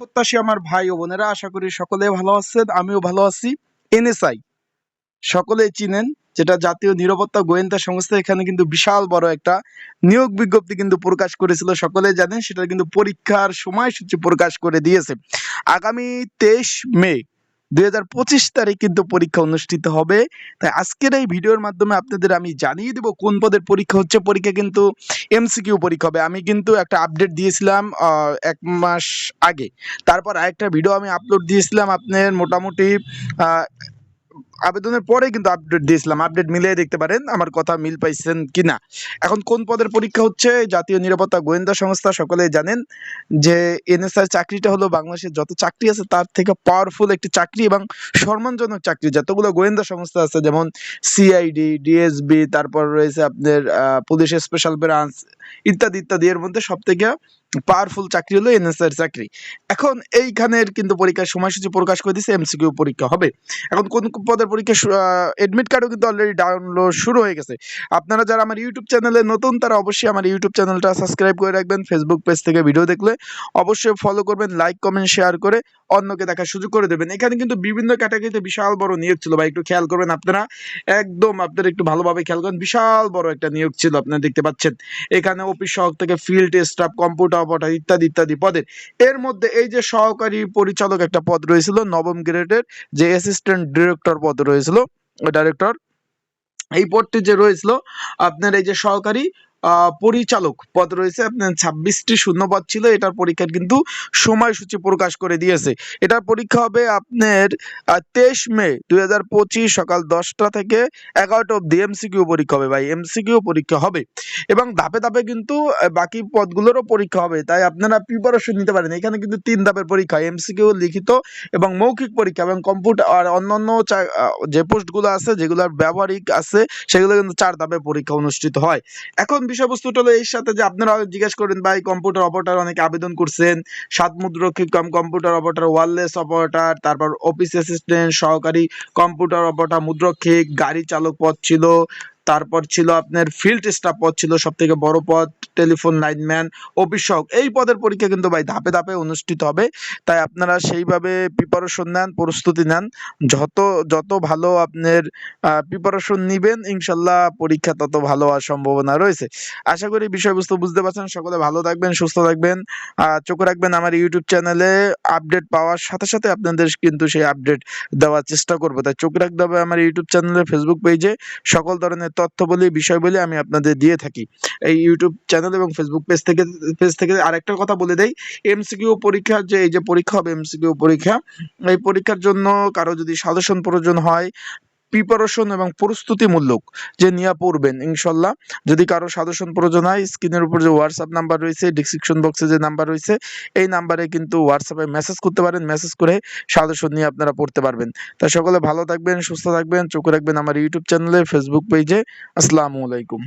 প্রত্যাশী আমার ভাই ও বোনেরা, আশা করি সকলে ভালো আছেন, আমিও ভালো আছি। এনএসআই সকলে চিনেন, যেটা জাতীয় নিরাপত্তা গোয়েন্দা সংস্থা, এখানে কিন্তু বিশাল বড় একটা নিয়োগ বিজ্ঞপ্তি কিন্তু প্রকাশ করেছিল সকলে জানেন, সেটা কিন্তু পরীক্ষার সময়সূচি প্রকাশ করে দিয়েছে। আগামী তেইশ মে দুই হাজার পঁচিশ তারিখ কিন্তু পরীক্ষা অনুষ্ঠিত হবে। তাই আজকের এই ভিডিওর মাধ্যমে আপনাদের আমি জানিয়ে দেবো কোন পদের পরীক্ষা হচ্ছে। পরীক্ষা কিন্তু এমসিকিউ পরীক্ষা হবে। আমি কিন্তু একটা আপডেট দিয়েছিলাম এক মাস আগে। তারপর আরেকটা ভিডিও আমি আপলোড দিয়েছিলাম আপনার মোটামুটি আবেদনের পরে কিন্তু আপডেট দিয়েছিলাম। আপডেট মিলিয়ে দেখতে পারেন আমার কথা মিল পাইছেন কিনা। এখন কোন পদের পরীক্ষা হচ্ছে জাতীয় নিরাপত্তা গোয়েন্দা সংস্থা সকলে জানেন যে এনএসআর চাকরিটা হলো বাংলাদেশের যত চাকরি আছে তার থেকে পাওয়ারফুল একটি চাকরি এবং সম্মানজনক চাকরি। যতগুলো গোয়েন্দা সংস্থা আছে, যেমন সিআইডি ডিএসবি তারপর রয়েছে আপনার পুলিশ স্পেশাল ব্রাঞ্চ ইত্যাদি ইত্যাদি। এর মধ্যে সব থেকে পাওয়ারফুল চাকরি হলো এনএসআর চাকরি। এখন এইখানের কিন্তু পরীক্ষার সময়সূচি প্রকাশ করে দিয়েছে, এমসিকিউ পরীক্ষা হবে। এখন কোন পদের পরীক্ষা এডমিট কার্ডও কিন্তু অলরেডি ডাউনলোড শুরু হয়ে গেছে। আপনারা যারা আমার ইউটিউব চ্যানেলে নতুন, তারা অবশ্যই আমার ইউটিউব চ্যানেলটা সাবস্ক্রাইব করে রাখবেন ফেসবুক পেজ থেকে ভিডিও দেখলে। অবশ্যই ফলো করবেন লাইক কমেন্ট শেয়ার করে অন্যকে দেখার সুযোগ করে দেবেন। এখানে কিন্তু বিভিন্ন ক্যাটাগরিতে বিশাল বড় নিয়োগ ছিল বা একটু খেয়াল করবেন আপনারা। একদম আপনারা একটু ভালোভাবে খেয়াল করেন, বিশাল বড় একটা নিয়োগ ছিল, আপনারা দেখতে পাচ্ছেন। এখানে অফিস সহক থেকে ফিল্ড স্টাফ কম্পিউটার অপারেটর ইত্যাদি ইত্যাদি পদের। এর মধ্যে এই যে সহকারী পরিচালক একটা পদ রয়েছিল, নবম গ্রেডের যে অ্যাসিস্ট্যান্ট ডিরেক্টর পদ রয়েছিল ডাইরেক্টর এই পদটি যে রয়েছিল, আপনার এই যে সহকারী পরিচালক পদ রয়েছে আপনার ছাব্বিশটি শূন্য পদ ছিল এটার পরীক্ষার কিন্তু সময়সূচি প্রকাশ করে দিয়েছে। এটার পরীক্ষা হবে আপনার তেইশ মে দুই হাজার পঁচিশ সকাল দশটা থেকে এগারোটা অব্দি এমসিকিউ পরীক্ষা হবে ভাই এমসিকিউ পরীক্ষা হবে। এবং ধাপে ধাপে কিন্তু বাকি পদগুলোরও পরীক্ষা হবে। তাই আপনারা প্রিপারেশন নিতে পারেন। এখানে কিন্তু তিন ধাপের পরীক্ষা এমসিকিউ লিখিত এবং মৌখিক পরীক্ষা এবং কম্পিউটার আর আহ, যে পোস্টগুলো আছে যেগুলোর ব্যবহারিক আছে সেগুলো কিন্তু চার ধাপে পরীক্ষা অনুষ্ঠিত হয়। এখন বিষয়বস্তুটা হলো এর সাথে যে আপনারা জিজ্ঞেস করেন, ভাই কম্পিউটার অপারেটর অনেকে আবেদন করছেন। সাত মুদ্রক্ষিক কম কম্পিউটার অপারেটর ওয়ারলেস অপারেটর তারপর অফিস অ্যাসিস্ট্যান্ট সহকারী কম্পিউটার অপারেটর মুদ্রক্ষিক গাড়ি চালক পদ ছিল। তারপর ছিল আপনার ফিল্ড স্টাফ পদ ছিল সব থেকে বড় পদ টেলিফোন লাইনম্যান অফিস এই পদের পরীক্ষা কিন্তু ভাই ধাপে ধাপে অনুষ্ঠিত হবে। তাই আপনারা সেইভাবে প্রিপারেশন নেন, প্রস্তুতি নেন। যত যত ভালো আপনার প্রিপারেশন নিবেন, ইনশাল্লাহ পরীক্ষা তত ভালো হওয়ার সম্ভাবনা রয়েছে। আশা করি বিষয়বস্তু বুঝতে পারছেন। সকলে ভালো থাকবেন, সুস্থ থাকবেন। চোখ রাখবেন আমার ইউটিউব চ্যানেলে আপডেট পাওয়ার সাথে সাথে আপনাদের কিন্তু সেই আপডেট দেওয়ার চেষ্টা করব। তাই চোখ রাখতে হবে আমার ইউটিউব চ্যানেলে ফেসবুক পেজে সকল ধরনের তথ্য বলি বিষয় বলি আমি আপনাদের দিয়ে থাকি। এই ইউটিউব চ্যানেল এবং ফেসবুক পেজ থেকে পেজ থেকে আরেকটা কথা বলে দেই। এমসিকিউ পরীক্ষা যে, এই যে পরীক্ষা হবে এমসিকিউ পরীক্ষা, এই পরীক্ষার জন্য কারও যদি সাজেশন প্রয়োজন হয় প্রিপারেশন এবং প্রস্তুতিমূলক যে নিয়ে পড়বেন, ইনশাল্লাহ। যদি কারও সাজেশন প্রয়োজন হয়, স্ক্রিনের উপর যে হোয়াটসঅ্যাপ নাম্বার রয়েছে ডিসক্রিপশন বক্সে যে নাম্বার রয়েছে, এই নাম্বারে কিন্তু হোয়াটসঅ্যাপে মেসেজ করতে পারেন। মেসেজ করে সাজেশন নিয়ে আপনারা পড়তে পারবেন। তা সকলে ভালো থাকবেন, সুস্থ থাকবেন। চোখে রাখবেন আমার ইউটিউব চ্যানেলে ফেসবুক পেজে আসসালামু আলাইকুম।